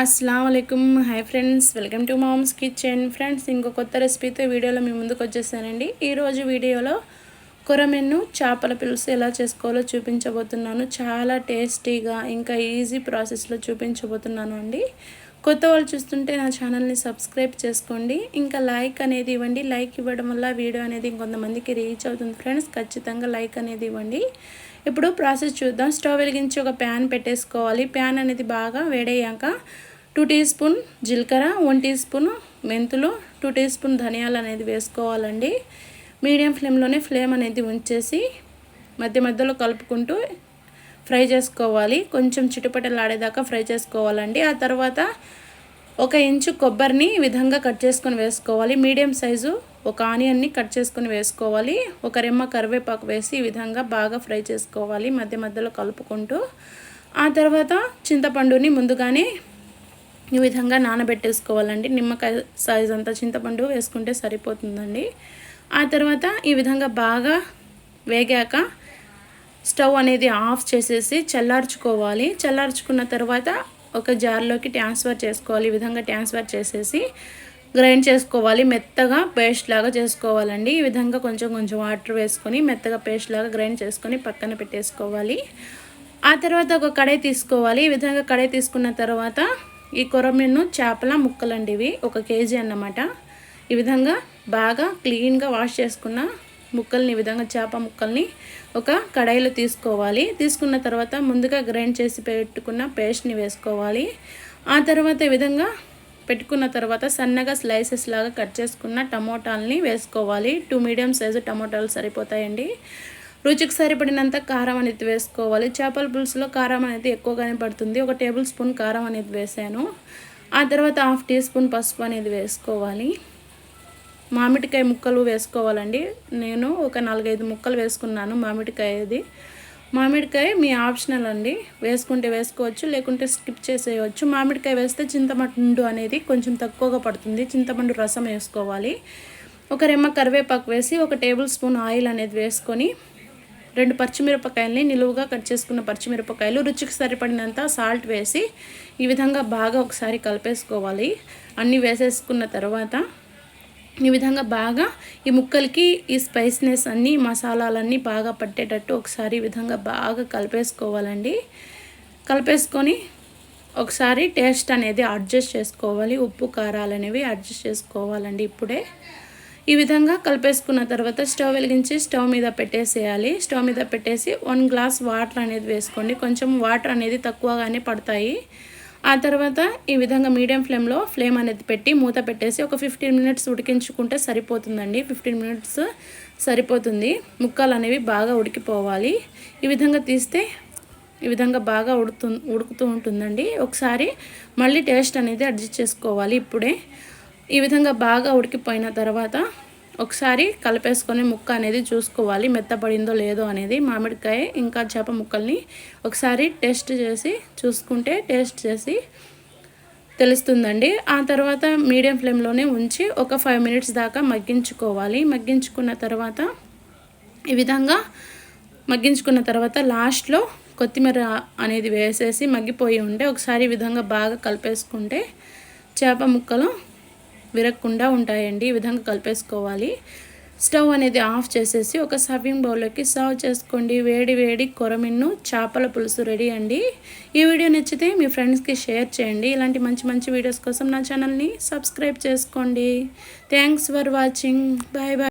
అస్సలం అయికం hi friends welcome to mom's kitchen friends ఇంకో కొత్త రెసిపీతో వీడియోలో మీ ముందుకు వచ్చేసానండి. ఈరోజు వీడియోలో కొరమెన్ను చేపల పులుసు ఎలా చేసుకోవాలో చూపించబోతున్నాను. చాలా టేస్టీగా ఇంకా ఈజీ ప్రాసెస్లో చూపించబోతున్నాను అండి. కొత్త వాళ్ళు చూస్తుంటే నా ఛానల్ని సబ్స్క్రైబ్ చేసుకోండి. ఇంకా లైక్ అనేది ఇవ్వండి. లైక్ ఇవ్వడం వల్ల వీడియో అనేది ఇంకొంతమందికి రీచ్ అవుతుంది ఫ్రెండ్స్. ఖచ్చితంగా లైక్ అనేది ఇవ్వండి. ఇప్పుడు ప్రాసెస్ చూద్దాం. స్టవ్ వెలిగించి ఒక ప్యాన్ పెట్టేసుకోవాలి. ప్యాన్ అనేది బాగా వేడయ్యాక టూ టీ స్పూన్ జీలకర్ర వన్ టీ స్పూన్ మెంతులు టూ టీ స్పూన్ ధనియాలు అనేది వేసుకోవాలండి. మీడియం ఫ్లేమ్లోనే ఫ్లేమ్ అనేది ఉంచేసి మధ్య మధ్యలో కలుపుకుంటూ ఫ్రై చేసుకోవాలి. కొంచెం చిటుపటలాడేదాకా ఫ్రై చేసుకోవాలండి. ఆ తర్వాత ఒక ఇంచు కొబ్బరిని ఈ విధంగా కట్ చేసుకొని వేసుకోవాలి. మీడియం సైజు ఒక ఆనియన్ని కట్ చేసుకొని వేసుకోవాలి. ఒక రెమ్మ కరివేపాకు వేసి ఈ విధంగా బాగా ఫ్రై చేసుకోవాలి. మధ్య మధ్యలో కలుపుకుంటూ. ఆ తర్వాత చింతపండుని ముందుగానే ఈ విధంగా నానబెట్టేసుకోవాలండి. నిమ్మకాయ సైజ్ అంతా చింతపండు వేసుకుంటే సరిపోతుందండి. ఆ తర్వాత ఈ విధంగా బాగా వేగాక స్టవ్ అనేది ఆఫ్ చేసేసి చల్లార్చుకోవాలి. చల్లార్చుకున్న తర్వాత ఒక జార్లోకి ట్రాన్స్ఫర్ చేసుకోవాలి. ఈ విధంగా ట్రాన్స్ఫర్ చేసేసి గ్రైండ్ చేసుకోవాలి. మెత్తగా పేస్ట్ లాగా చేసుకోవాలండి. ఈ విధంగా కొంచెం కొంచెం వాటర్ వేసుకొని మెత్తగా పేస్ట్ లాగా గ్రైండ్ చేసుకొని పక్కన పెట్టేసుకోవాలి. ఆ తర్వాత ఒక కడాయి తీసుకోవాలి. ఈ విధంగా కడాయి తీసుకున్న తర్వాత ఈ కొరమీను చేపల ముక్కలండి ఇవి. ఒక కేజీ అన్నమాట. ఈ విధంగా బాగా క్లీన్గా వాష్ చేసుకున్న ముక్కల్ని ఈ విధంగా చేప ముక్కల్ని ఒక కడాయిలో తీసుకోవాలి. తీసుకున్న తర్వాత ముందుగా గ్రైండ్ చేసి పెట్టుకున్న పేస్ట్ని వేసుకోవాలి. ఆ తర్వాత ఈ విధంగా పెట్టుకున్న తర్వాత సన్నగా స్లైసెస్ లాగా కట్ చేసుకున్న టమోటాలని వేసుకోవాలి. టూ మీడియం సైజు టమోటాలు సరిపోతాయండి. రుచికి సరిపడినంత కారం అనేది వేసుకోవాలి. చేపల పులుసులో కారం అనేది ఎక్కువగానే పడుతుంది. ఒక టేబుల్ స్పూన్ కారం అనేది వేసాను. ఆ తర్వాత హాఫ్ టీ స్పూన్ పసుపు అనేది వేసుకోవాలి. మామిడికాయ ముక్కలు వేసుకోవాలండి. నేను ఒక నాలుగైదు ముక్కలు వేసుకున్నాను మామిడికాయది. మామిడికాయ మీ ఆప్షనల్ అండి. వేసుకుంటే వేసుకోవచ్చు లేకుంటే స్కిప్ చేసేయవచ్చు. మామిడికాయ వేస్తే చింతపండు అనేది కొంచెం తక్కువగా పడుతుంది. చింతపండు రసం వేసుకోవాలి. ఒక రెమ్మ కరివేపాకు వేసి ఒక టేబుల్ స్పూన్ ఆయిల్ అనేది వేసుకొని రెండు పచ్చిమిరపకాయలని నిలువుగా కట్ చేసుకున్న పచ్చిమిరపకాయలు రుచికి సరిపడినంత సాల్ట్ వేసి ఈ విధంగా బాగా ఒకసారి కలిపేసుకోవాలి. అన్నీ వేసేసుకున్న తర్వాత ఈ విధంగా బాగా ఈ ముక్కలకి ఈ స్పైస్నెస్ అన్నీ మసాలాలన్నీ బాగా పట్టేటట్టు ఒకసారి ఈ విధంగా బాగా కలిపేసుకోవాలండి. కలిపేసుకొని ఒకసారి టేస్ట్ అనేది అడ్జస్ట్ చేసుకోవాలి. ఉప్పు కారాలు అనేవి అడ్జస్ట్ చేసుకోవాలండి ఇప్పుడే. ఈ విధంగా కలిపేసుకున్న తర్వాత స్టవ్ వెలిగించి స్టవ్ మీద పెట్టేసేయాలి. స్టవ్ మీద పెట్టేసి వన్ గ్లాస్ వాటర్ అనేది వేసుకోండి. కొంచెం వాటర్ అనేది తక్కువగానే పడతాయి. ఆ తర్వాత ఈ విధంగా మీడియం ఫ్లేమ్లో ఫ్లేమ్ అనేది పెట్టి మూత పెట్టేసి ఒక ఫిఫ్టీన్ మినిట్స్ ఉడికించుకుంటే సరిపోతుందండి. ఫిఫ్టీన్ మినిట్స్ సరిపోతుంది. ముక్కలు అనేవి బాగా ఉడికిపోవాలి. ఈ విధంగా తీస్తే ఈ విధంగా బాగా ఉడుతు ఉడుకుతూ ఉంటుందండి. ఒకసారి మళ్ళీ టేస్ట్ అనేది అడ్జస్ట్ చేసుకోవాలి ఇప్పుడే. ఈ విధంగా బాగా ఉడికిపోయిన తర్వాత ఒకసారి కలిపేసుకొని ముక్క అనేది చూసుకోవాలి మెత్తపడిందో లేదో అనేది. మామిడికాయ ఇంకా చేప ముక్కల్ని ఒకసారి టేస్ట్ చేసి చూసుకుంటే టేస్ట్ చేసి తెలుస్తుందండి. ఆ తర్వాత మీడియం ఫ్లేమ్లోనే ఉంచి ఒక ఫైవ్ మినిట్స్ దాకా మగ్గించుకోవాలి. మగ్గించుకున్న తర్వాత ఈ విధంగా మగ్గించుకున్న తర్వాత లాస్ట్లో కొత్తిమీర అనేది వేసేసి మగ్గిపోయి ఉంటే ఒకసారి ఈ విధంగా బాగా కలిపేసుకుంటే చేప ముక్కలు విరగకుండా ఉంటాయండి. ఈ విధంగా కలిపేసుకోవాలి. స్టవ్ అనేది ఆఫ్ చేసేసి ఒక సర్వింగ్ బౌల్లోకి సర్వ్ చేసుకోండి. వేడి వేడి కొరమిన్ను చేపల పులుసు రెడీ అండి. ఈ వీడియో నచ్చితే మీ ఫ్రెండ్స్కి షేర్ చేయండి. ఇలాంటి మంచి మంచి వీడియోస్ కోసం నా ఛానల్ని సబ్స్క్రైబ్ చేసుకోండి. Thanks for watching. Bye bye.